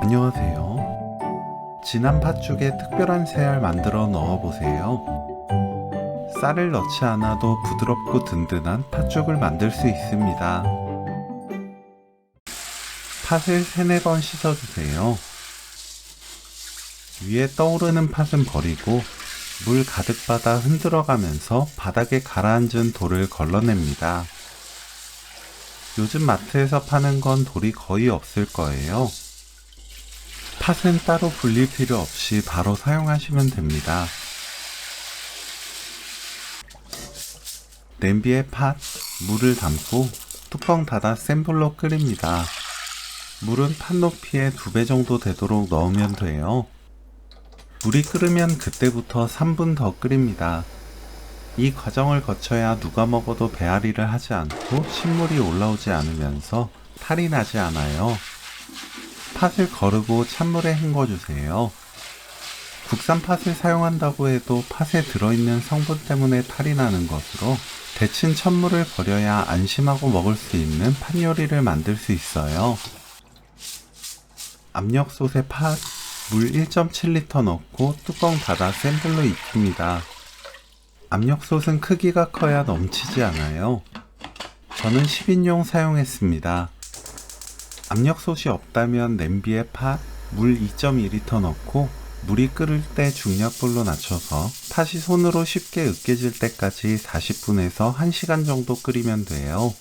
안녕하세요. 진한 팥죽에 특별한 새알 만들어 넣어보세요. 쌀을 넣지 않아도 부드럽고 든든한 팥죽을 만들 수 있습니다. 팥을 3, 4번 씻어주세요. 위에 떠오르는 팥은 버리고 물 가득 받아 흔들어가면서 바닥에 가라앉은 돌을 걸러냅니다. 요즘 마트에서 파는 건 돌이 거의 없을 거예요. 팥은 따로 불릴 필요 없이 바로 사용하시면 됩니다. 냄비에 팥, 물을 담고 뚜껑 닫아 센 불로 끓입니다. 물은 팥 높이의 두배 정도 되도록 넣으면 돼요. 물이 끓으면 그때부터 3분 더 끓입니다. 이 과정을 거쳐야 누가 먹어도 배앓이를 하지 않고 신물이 올라오지 않으면서 탈이 나지 않아요. 팥을 거르고 찬물에 헹궈주세요. 국산 팥을 사용한다고 해도 팥에 들어있는 성분 때문에 탈이 나는 것으로 데친 찬물을 버려야 안심하고 먹을 수 있는 팥 요리를 만들 수 있어요. 압력솥에 팥, 물 1.7리터 넣고 뚜껑 닫아 센 불로 익힙니다. 압력솥은 크기가 커야 넘치지 않아요. 저는 10인용 사용했습니다. 압력솥이 없다면 냄비에 팥, 물 2.2리터 넣고 물이 끓을 때 중약불로 낮춰서 팥이 손으로 쉽게 으깨질 때까지 40분에서 1시간 정도 끓이면 돼요.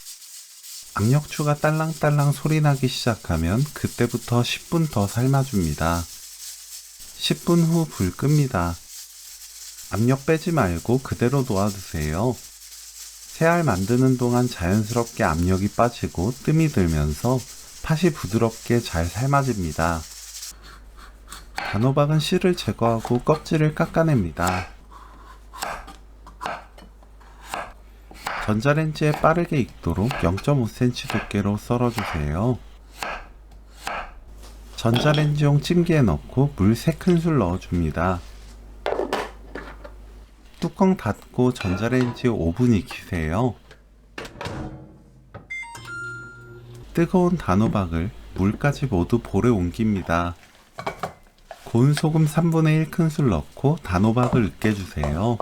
압력추가 딸랑딸랑 소리 나기 시작하면 그때부터 10분 더 삶아줍니다. 10분 후 불 끕니다. 압력 빼지 말고 그대로 놓아두세요. 새알 만드는 동안 자연스럽게 압력이 빠지고 뜸이 들면서 팥이 부드럽게 잘 삶아집니다. 단호박은 씨를 제거하고 껍질을 깎아냅니다. 전자레인지에 빠르게 익도록 0.5cm 두께로 썰어주세요. 전자레인지용 찜기에 넣고 물 3큰술 넣어줍니다. 뚜껑 닫고 전자레인지 5분 익히세요. 뜨거운 단호박을 물까지 모두 볼에 옮깁니다. 고운 소금 3분의 1 큰술 넣고 단호박을 으깨주세요.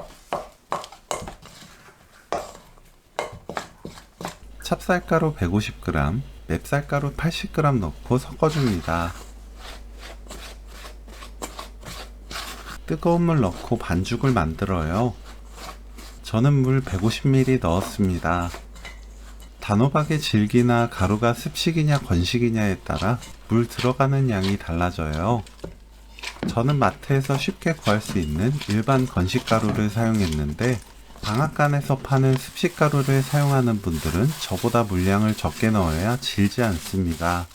찹쌀가루 150g, 맵쌀가루 80g 넣고 섞어줍니다. 뜨거운 물 넣고 반죽을 만들어요. 저는 물 150ml 넣었습니다. 단호박의 질기나 가루가 습식이냐 건식이냐에 따라 물 들어가는 양이 달라져요. 저는 마트에서 쉽게 구할 수 있는 일반 건식가루를 사용했는데 방앗간에서 파는 습식가루를 사용하는 분들은 저보다 물량을 적게 넣어야 질지 않습니다.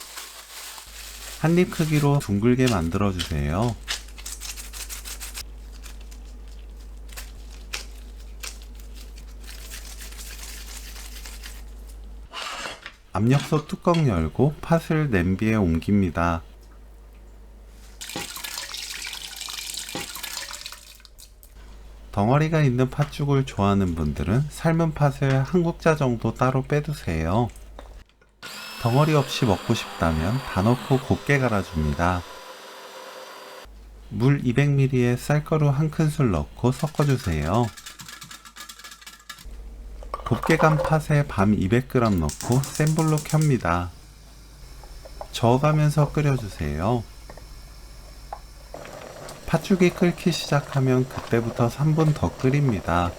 한입 크기로 둥글게 만들어 주세요. 압력솥 뚜껑 열고 팥을 냄비에 옮깁니다. 덩어리가 있는 팥죽을 좋아하는 분들은 삶은 팥을 한 국자 정도 따로 빼두세요. 덩어리 없이 먹고 싶다면 다 넣고 곱게 갈아줍니다. 물 200ml에 쌀가루 한 큰술 넣고 섞어주세요. 곱게 간 팥에 밤 200g 넣고 센 불로 켭니다. 저어가면서 끓여주세요. 팥죽이 끓기 시작하면 그때부터 3분 더 끓입니다.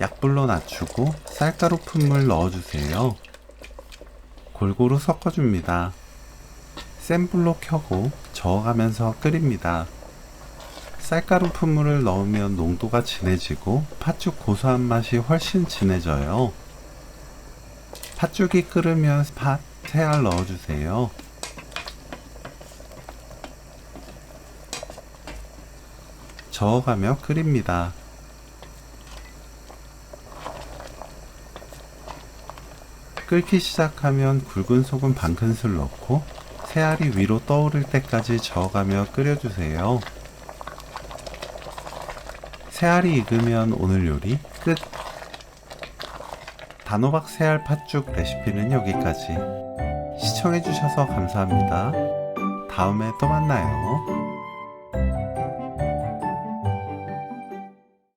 약불로 낮추고 쌀가루 푼물 넣어주세요. 골고루 섞어줍니다. 센 불로 켜고 저어가면서 끓입니다. 쌀가루 푼물을 넣으면 농도가 진해지고 팥죽 고소한 맛이 훨씬 진해져요. 팥죽이 끓으면 팥, 새알 넣어주세요. 저어가며 끓입니다. 끓기 시작하면 굵은 소금 반 큰술 넣고 새알이 위로 떠오를 때까지 저어가며 끓여주세요. 새알이 익으면 오늘 요리 끝! 단호박 새알 팥죽 레시피는 여기까지. 시청해주셔서 감사합니다. 다음에 또 만나요.